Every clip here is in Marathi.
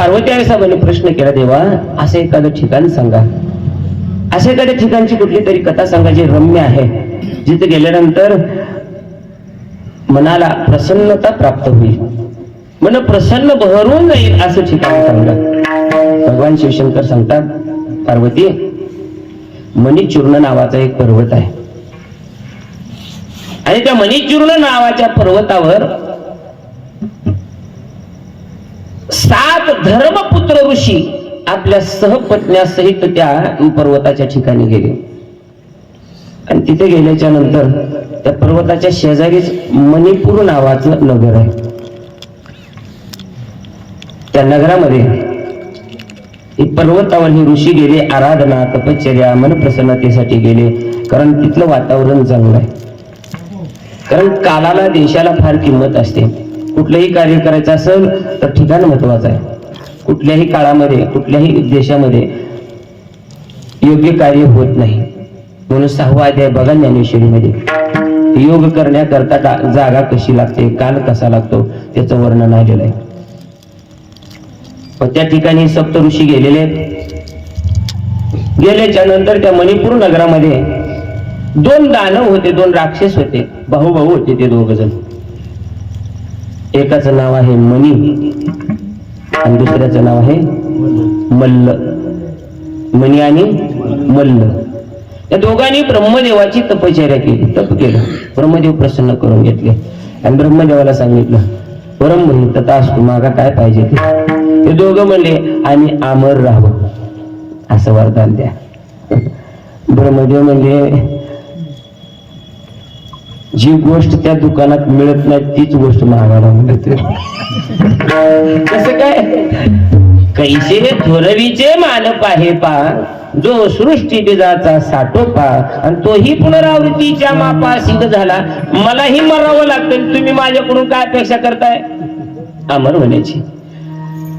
पार्वती आई साहेबांनी प्रश्न केला देवा असं एखादं ठिकाण सांगा. अशा एखाद्या ठिकाणची कुठली तरी कथा सांगा जी रम्य आहे. जिथे गेल्यानंतर मनाला प्रसन्नता प्राप्त होईल. मन प्रसन्न बहरून जाईल असं ठिकाण सांगा. भगवान शिवशंकर सांगतात पार्वती मणिचूर्ण नावाचा एक पर्वत आहे. आणि त्या मणिचूर्ण नावाच्या पर्वतावर सात धर्मपुत्र ऋषी आपल्या सहपत्न्यासहित त्या पर्वताच्या ठिकाणी गेले. आणि तिथे गेल्याच्यानंतर त्या पर्वताच्या शेजारीच मणिपूर नावाचं नगर आहे. त्या नगरामध्ये पर्वतावर ही ऋषी गेले आराधना तपश्चर्या मनप्रसन्नतेसाठी गेले कारण तिथलं वातावरण चांगलं आहे. कारण कालाला देशाला फार किंमत असते. कुठलंही कार्य करायचं असेल तर ठिकाण महत्वाचं आहे. कुठल्याही काळामध्ये कुठल्याही देशामध्ये योग्य कार्य होत नाही. म्हणून सहावा अध्याय बघा ज्ञानेश्वरीमध्ये योग करण्याकरता जागा कशी लागते काल कसा लागतो त्याचं वर्णन आलेलं आहे. त्या ठिकाणी सप्त ऋषी गेलेले आहेत. गेल्याच्यानंतर त्या मणिपूर नगरामध्ये दोन दानव होते दोन राक्षस होते भाऊ भाऊ होते ते दोघ जण एकाच नाव आहे मणी आणि दुसऱ्याचं नाव आहे मल्ल. मणी आणि मल्ल. या दोघांनी ब्रह्मदेवाची तपश्चर्या केली तप केलं. ब्रह्मदेव प्रसन्न करून घेतले. आणि ब्रह्मदेवाला सांगितलं परम तथा असतो मागा काय पाहिजे ते? दोघं म्हणले आणि अमर राहू असं वरदान द्या. ब्रह्मदेव म्हणजे जी गोष्ट त्या दुकानात मिळत नाही तीच गोष्ट महागाला मिळते. कसं काय? कैसे थोरवीचे मानप आहे पा जो सृष्टी बिजाचा साठोपा आणि तोही पुनरावृत्तीच्या मापा सिद्ध झाला. मलाही मरावं लागतं तुम्ही माझ्याकडून काय अपेक्षा करताय? अमर होण्याची.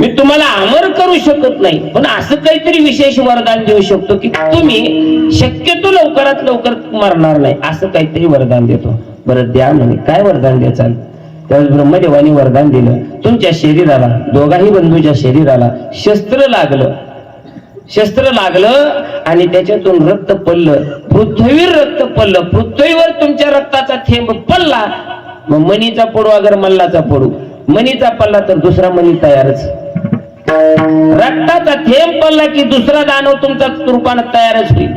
मी तुम्हाला अमर करू शकत नाही. पण असं काहीतरी विशेष वरदान देऊ शकतो की तुम्ही शक्यतो लवकरात लवकर मरणार नाही. असं काहीतरी वरदान देतो. बरं द्या म्हणे. काय वरदान द्याचाल? त्यावेळेस ब्रह्मदेवाने वरदान दिलं. तुमच्या शरीराला दोघाही बंधूच्या शरीराला शस्त्र लागलं. शस्त्र लागलं आणि त्याच्यातून रक्त पडलं. पृथ्वीवर रक्त पडलं. पृथ्वीवर तुमच्या रक्ताचा थेंब पडला. मग मनीचा पडू अगर मल्लाचा पडू. मनीचा पडला तर दुसरा मनी तयारच. रक्ताचा थेंब पडला की दुसरा दानव तुमचा रूपानं तयारच होईल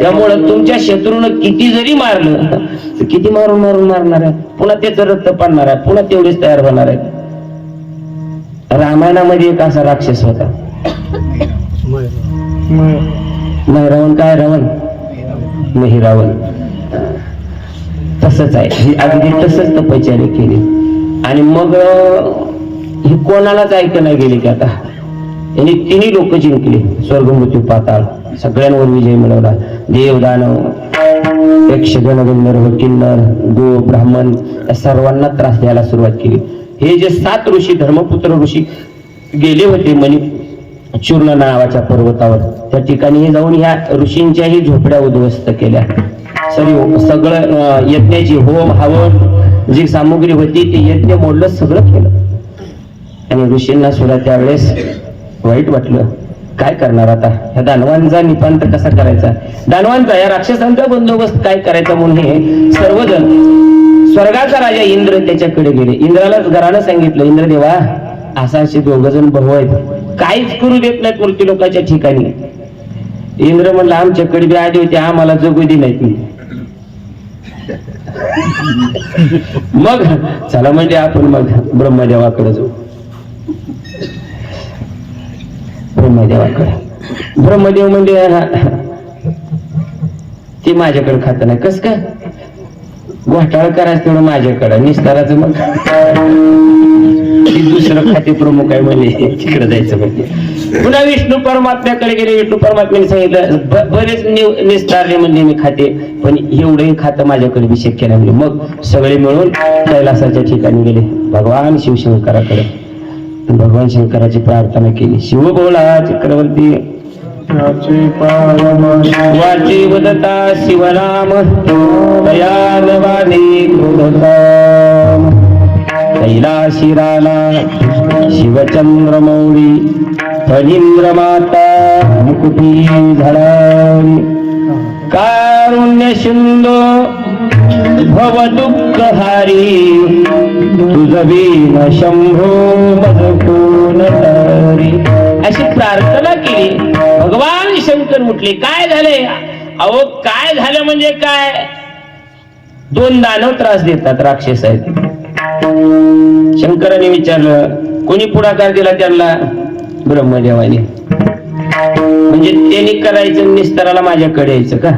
त्यामुळं तुमच्या शत्रूनं किती जरी मारलं किती मारून मारून मारणार आहे पुन्हा त्याच रक्त पडणार आहे पुन्हा तेवढेच तयार होणार आहे रामायणामध्ये एक असा राक्षस होता. नाही रावण काय रावण? नाही रावण तसंच आहे. अगदी तसंच तपश्चर्या केली. आणि मग ही कोणालाच ऐकं नाही गेली की आता? यांनी तिन्ही लोक जिंकले. स्वर्ग मृत्यू पाताळ. सगळ्यांवर विजय मिळवला. देव दानव यक्षगण गंधर्व किन्नर गो ब्राह्मण या सर्वांना त्रास द्यायला सुरुवात केली. हे जे सात ऋषी धर्मपुत्र ऋषी गेले होते मणी चूर्ण नावाच्या पर्वतावर त्या ठिकाणी जाऊन ह्या ऋषींच्याही झोपड्या उद्ध्वस्त केल्या. सरी सगळं यज्ञाची होम हवन जी सामुग्री होती ती यज्ञ मोडलं सगळं केलं. आणि ऋषींना सुद्धा त्यावेळेस वाईट वाटलं. काय करणार आता? ह्या दानवांचा निपांत कसा करायचा. दानवांचा या राक्षसांचा बंदोबस्त काय करायचा म्हणून हे सर्वजण स्वर्गाचा राजा इंद्र त्याच्याकडे गेले. इंद्रालाच घरानं सांगितलं इंद्रदेवा असा असे दोघ जण भाऊ आहेत. काहीच करू देत नाहीत मूर्ती लोकांच्या ठिकाणी. इंद्र म्हणला आमच्याकडे बी आधी होते आम्हाला जगू दे नाहीत मी मग चला म्हणजे आपण मग ब्रह्मदेवाकडे जाऊ. ब्रह्मदेवाकडे. ब्रह्मदेव म्हणजे ते माझ्याकडे खात नाही. कस काय? घोटाळा करायचं तेवढं माझ्याकडे. निस्ताराचं मग. दुसरं खाते प्रमुख आहे म्हणजे तिकडे जायचं म्हणजे पुन्हा विष्णू परमात्म्याकडे गेले. विष्णू परमात्म्याने सांगितलं बरेच निस्तारले म्हणजे मी खाते. पण एवढंही खातं माझ्याकडे मी शक्य नाही म्हणजे मग सगळे मिळून कैलासाच्या ठिकाणी गेले. भगवान शिवशंकराकडे. भगवान शंकराची प्रार्थना केली. शिव बोला चक्रवर्ती. वाची वदता शिवराम. दयालवाणी क्रोधताम कैलाशिराला शिवचंद्रमौळी फणींद्र माता मुकुटी झळावी कारुण्य सिंधू. भव दुःख हारी. तुझवीन शंभो मज अशी प्रार्थना केली. भगवान शंकर म्हटले काय झाले? अहो काय झालं म्हणजे काय? दोन दानव त्रास देतात राक्षस आहेत. शंकराने विचारलं कोणी पुढाकार दिला त्यांना? ब्रह्मदेवाने. म्हणजे त्यांनी करायचं निस्तराला माझ्याकडे यायचं का?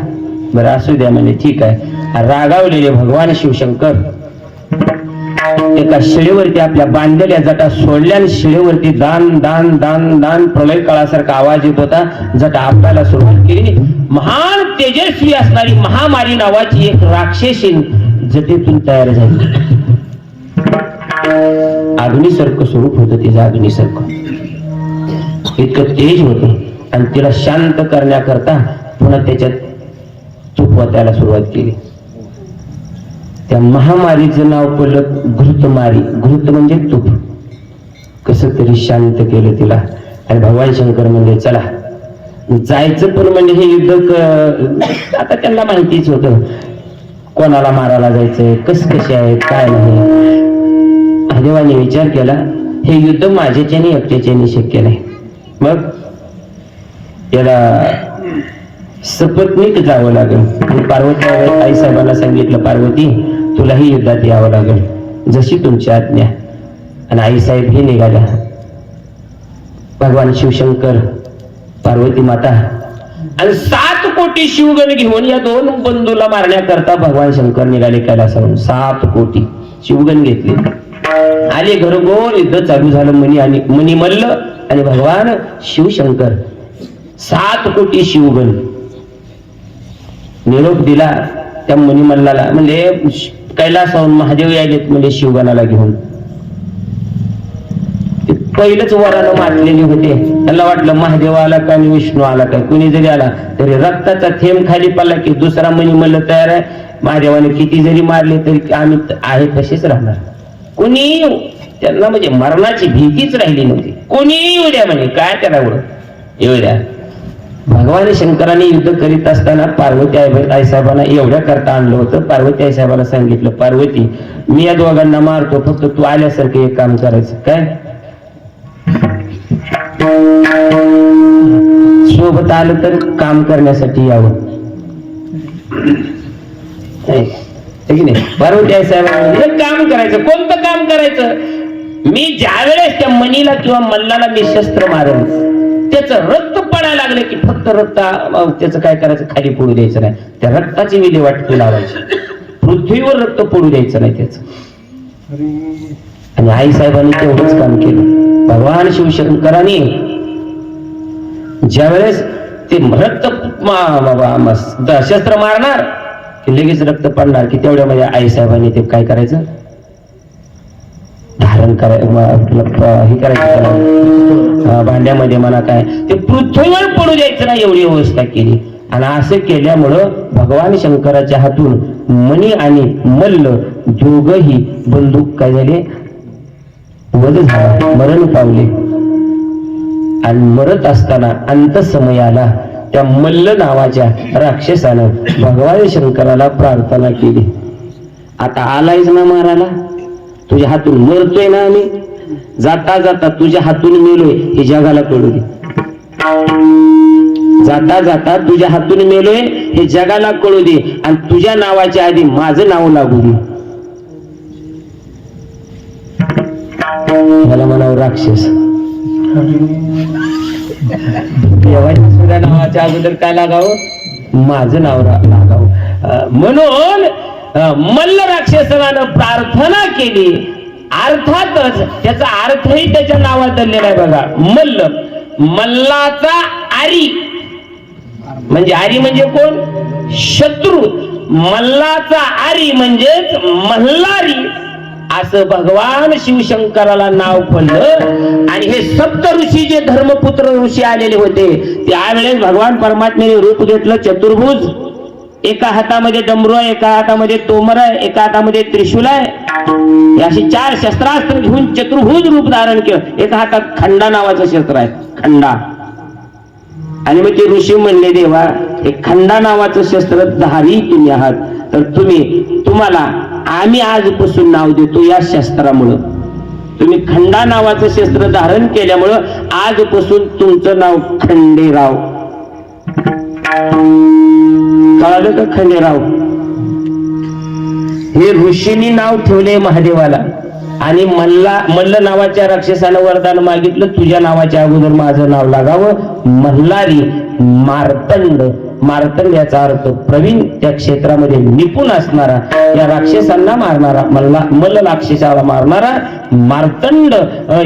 बरं असू द्या म्हणजे ठीक आहे. रागावलेले भगवान शिवशंकर. एका शिळेवरती आपल्या बांधलेल्या जटा सोडल्या आणि शिळेवरती दान दान दान दान प्रलय काळासारखा आवाज येत होता. जटा आपल्याला सुरुवात केली. महान तेजस्वी असणारी महामारी नावाची एक राक्षसी जटेतून तयार झाली. अग्निसारखं स्वरूप होत तिचं अग्निसारखं इतकं तेज होत आणि तिला शांत करण्याकरता पुन्हा त्याच्यात तूप त्याला सुरुवात केली. त्या महामारीचं नाव पडलं घृतमारी. घृत म्हणजे तूप. कस तरी शांत केलं तिला. आणि भगवान शंकर म्हणजे चला. जायचं पण म्हणजे हे युद्ध आता त्यांना माहितीच होतं. कोणाला मारायला जायचंय? कस कसे आहे काय नाही. महादेवाने विचार केला हे युद्ध माझ्याच्याने एकट्याच्याने शक्य नाही मग त्याला सपत्नीक जावं लागेल. आणि पार्वती आई साहेबांना सांगितलं पार्वती तुलाही युद्धात यावं लागेल जशी तुमची आज्ञा. आणि आईसाहेब ही निघाल्या. भगवान शिवशंकर पार्वती माता आणि सात कोटी शिवगण घेऊन या दोन बंधूला मारण्याकरता भगवान शंकर निघाले कैलासावरून. सात कोटी शिवगण घेतले. आले घरगोर युद्ध चालू झालं मनी आणि मनी मल्ल आणि भगवान शिवशंकर. सात कोटी शिवगण. निरोप दिला त्या मणिमल्लाला म्हणजे कैलासाहून महादेव यायलेत म्हणजे शिवगणाला घेऊन. ते पहिलंच वरानं मारलेले होते. त्याला वाटलं महादेव आला का आणि विष्णू आला काय कुणी जरी आला तरी रक्ताचा थेंब खाली पडला की दुसरा मणिमल्ल तयार आहे. महादेवाने किती जरी मारले तरी आम्ही आहे तसेच राहणार. कुणी त्यांना म्हणजे मरणाची भीतीच राहिली नव्हती. कोणी येऊ द्या म्हणे? काय त्याला एवढं येऊ द्या. भगवान शंकराने युद्ध करीत असताना पार्वती आई आईसाहेबांना एवढ्या करता आणलं होतं. पार्वती आईसाहेबांना सांगितलं पार्वती मी या दोघांना मारतो. फक्त तू आल्यासारखं एक काम करायचं. काय? सोबत आलं तर काम करण्यासाठी यावं. नाही? पार्वती आईसाहेबांना एक काम करायचं. कोणतं काम करायचं? मी ज्या वेळेस त्या मनीला किंवा मल्लाला मी शस्त्र मारेल त्याचं रक्त पडायला लागलं की फक्त रक्त त्याचं काय करायचं? खाली पडू द्यायचं नाही. त्या रक्ताची विल्हेवाट लावायची. पृथ्वीवर रक्त पडू द्यायचं नाही त्याचं. आणि आई साहेबांनी तेवढंच काम केलं. भगवान शिवशंकरांनी ज्या वेळेस ते रक्त शस्त्र मारणार की लगेच रक्त पडणार की तेवढ्यामध्ये आई साहेबांनी ते काय करायचं? धारण करायचं हे. करायचं भांड्यामध्ये म्हणा काय. ते पृथ्वीवर पडू द्यायचं नाही एवढी व्यवस्था केली. आणि असं केल्यामुळं भगवान शंकराच्या हातून मणी आणि मल्ल दोघही बंदूक काय झाले? वध झाला. मरण पावले. आणि मरत असताना अंत समयाला त्या मल्ल नावाच्या राक्षसानं भगवान शंकराला प्रार्थना केली. आता आलायच ना मारायला? तुझ्या हातून मरतोय ना आम्ही? जाता जाता तुझ्या हातून मेलोय हे जगाला कळू दे. जाता जाता तुझ्या हातून मेलोय हे जगाला कळू दे. आणि तुझ्या नावाच्या आधी माझं नाव लागू दे. याला म्हणावं राक्षस. देवाच्या सुद्धा नावाच्या अगोदर काय लागावं? माझं नाव लागावं. म्हणून मल्ल राक्षसनानं प्रार्थना केली. अर्थातच त्याचा अर्थही त्याच्या नावात दडलेला आहे बघा. मल्ल. मल्लाचा आरी. म्हणजे आरी म्हणजे कोण? शत्रू. मल्लाचा आरी म्हणजेच मल्हारी असं भगवान शिवशंकराला नाव पडलं. आणि हे सप्त ऋषी जे धर्मपुत्र ऋषी आलेले होते त्यावेळेस भगवान परमात्मेने रूप घेतलं चतुर्भुज. एका हातामध्ये डमरू आहे एका हातामध्ये तोमर आहे एका हातामध्ये त्रिशूल आहे. अशी चार शस्त्रास्त्र घेऊन चतुर्भुज रूप धारण केलं. एका हातात खंडा नावाचं शस्त्र आहे खंडा. आणि मग ते ऋषी म्हणले देवा हे खंडा नावाचं शस्त्र धारी तुम्ही आहात. तर तुम्ही तुम्हाला आम्ही आजपासून नाव देतो या शस्त्रामुळं. तुम्ही खंडा नावाचं शस्त्र धारण केल्यामुळं आजपासून तुमचं नाव खंडेराव. कळालं का खंडेराव. हे ऋषीनी नाव ठेवले महादेवाला. आणि मल्ला मल्ल नावाच्या राक्षसानं वरदान मागितलं. तुझ्या नावाच्या अगोदर माझं नाव लागावं. मल्हारी मार्तंड. मार्तंड याचा अर्थ प्रवीण. त्या क्षेत्रामध्ये निपुण असणारा. या राक्षसांना मारणारा मल्ला मल्ल राक्षसाला मारणारा मार्तंड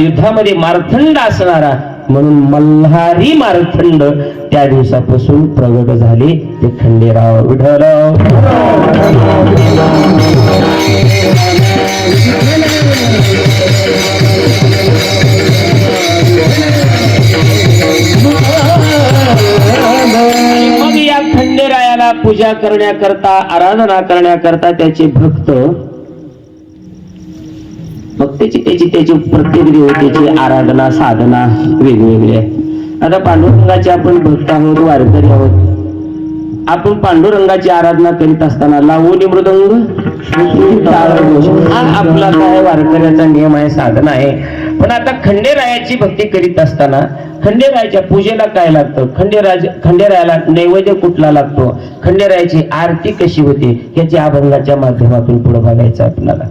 युद्धामध्ये मार्तंड असणारा म्हणून मल्हारी मारखंड त्या दिवसापासून प्रगट झाले. ते खंडेराव विठ्ठलराव. मग या खंडेरायाला पूजा करण्याकरता आराधना करण्याकरता त्याचे भक्त मग त्याची त्याची त्याची प्रत्येक देवतेची आराधना साधना वेगवेगळी आहे. आता पांडुरंगाचे आपण भक्त आहोत वारकरी आहोत. आपण पांडुरंगाची आराधना करीत असताना लावणी मृदंग हा आपला काय वारकऱ्याचा नियम आहे साधना आहे. पण आता खंडेरायाची भक्ती करीत असताना खंडेरायाच्या पूजेला काय लागतं? खंडेराज खंडेरायाला नैवेद्य कुठला लागतो? खंडेरायाची आरती कशी होते? याची अभंगाच्या माध्यमातून पुढे बघायचं आपल्याला.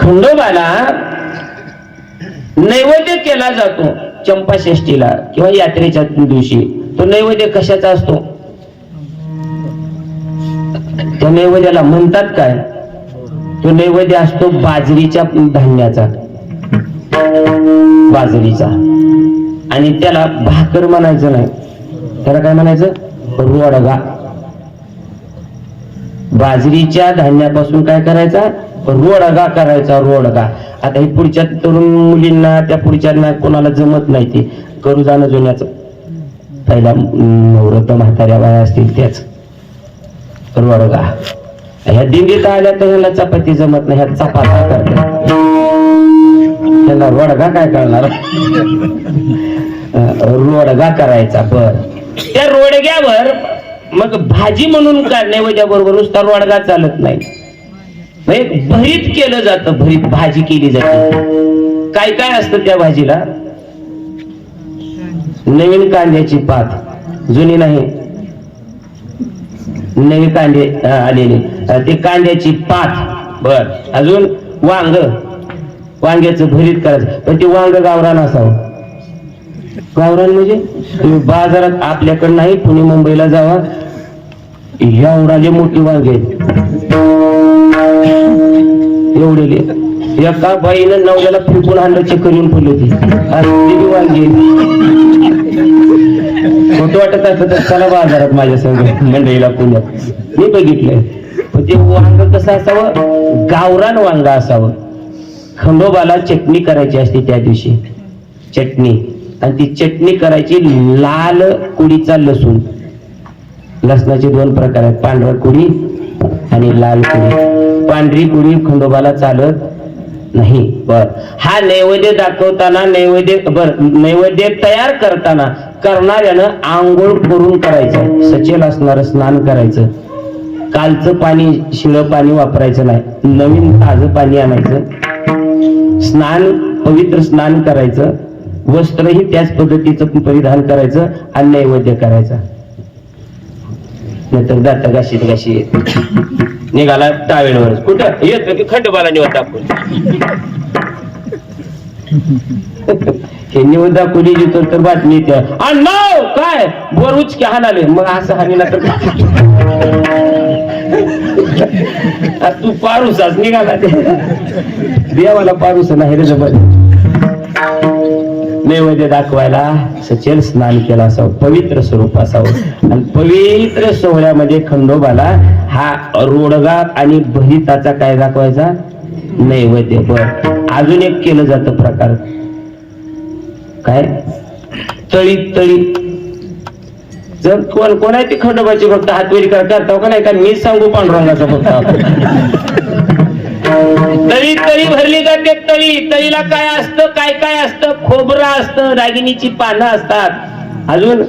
खंडोबाला नैवेद्य केला जातो चंपाषष्टीला किंवा यात्रेच्या दिवशी. तो नैवेद्य कशाचा असतो? त्या नैवेद्याला म्हणतात काय? तो नैवेद्य असतो बाजरीच्या धान्याचा. बाजरीचा. आणि त्याला भाकर म्हणायचं नाही. त्याला काय म्हणायचं? रोडगा बाजरीच्या धान्यापासून काय करायचा? रोडगा करायचा रोडगा. आता हे पुढच्या तरुण मुलींना त्या पुढच्या कोणाला जमत नाही ते. करू जाणं जुन्याच. पहिला नवरत्न म्हाताऱ्या बाया असतील त्याच. रोडगा. ह्या दिंडीत आल्या तर ह्याला चपाती जमत नाही ह्या चपाता करतात. त्याला रोडगा काय करणार? रोडगा करायचा बर. त्या रोडग्यावर मग भाजी म्हणून काय नैवेद्या बरोबर नुसता रोडगा चालत नाही. म्हणजे भरीत केलं जातं भरीत भाजी केली जाते. काय काय असतं त्या भाजीला? नवीन कांद्याची पात. जुनी नाही. नवीन कांदे आलेले. ते कांद्याची पात. बर. अजून वांग. वांग्याचं भरीत करायचं. पण ते वांग गावरान असावं. गावरान म्हणजे? तुम्ही बाजारात आपल्याकडे नाही पुणे मुंबईला जावा. एवढाले मोठी वांगे एवढे एका बाईनं नवऱ्याला फिरकून आणलं चक्कर येऊन फुलली होती. वांगी. फोटो वाटत असत तर चला बाजारात माझ्या संग मंडईला पुण्यात मी बघितलंय. पण ते वांग कसं असावं? गावरान वांग असावं. खंडोबाला चटणी करायची असते त्या दिवशी. चटणी. आणि ती चटणी करायची लाल कुडीचा लसूण. लसणाचे दोन प्रकार आहेत. पांढरा कुडी आणि लाल कुडी. पांढरीपुरी खंडोबाला चालत नाही. बर. हा नैवेद्य दाखवताना नैवेद्य बर नैवेद्य तयार करताना करणाऱ्यानं आंघोळ करून करायचं. सचेल असणार स्नान करायचं. कालचं पाणी शिळं पाणी वापरायचं नाही. नवीन ताज पाणी आणायचं. स्नान पवित्र स्नान करायचं. वस्त्रही त्याच पद्धतीचं परिधान करायचं आणि नैवेद्य करायचा. नाहीतर दाता गाशी घाशी निघाला टावेलवर कुठं? येत की खंडोबाला निवड दाखवून. हे निवड दाखवली जिथं तर बातमी येते. अण्णा काय? बोर उचके हाणाले. मग असं हानीला तर तू तू आज निघाला ते. देवाला पारूस नाही रे जबर नैवेद्य दाखवायला सचेल स्नान केलं असावं पवित्र स्वरूप असावं. आणि पवित्र सोहळ्यामध्ये खंडोबाला हा रोडगा आणि भरिताचा काय दाखवायचा? नैवेद्य. बर. अजून एक केलं जातं प्रकार. काय? तळी तळी जर कोण कोणाची खंडोबाची फक्त हातवेरी करता का नाही? का मी सांगू पांडुरंगाचा भक्त तळी तळी भरली जाते तळी. तळीला काय असतं काय काय असतं? खोबरं असतं दागिनीची पानं असतात. अजून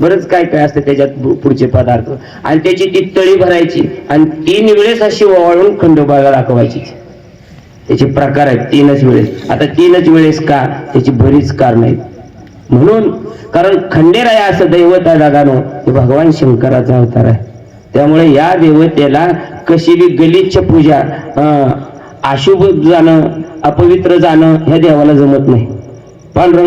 बरंच काय काय असतं त्याच्यात पुढचे पदार्थ. आणि त्याची ती तळी भरायची. आणि तीन वेळेस अशी ओवाळून खंडोबाला दाखवायची. त्याचे प्रकार आहेत तीनच वेळेस. आता तीनच वेळेस का? त्याची बरीच कारण आहेत. म्हणून कारण खंडेराया असं दैवत आहे दादानो हे भगवान शंकराचा अवतार आहे. त्यामुळे या देवतेला कशी बी गलिच्छ पूजा अं, अशुभ जाणं अपवित्र जाणं ह्या देवाला जमत नाही. पांडुरंग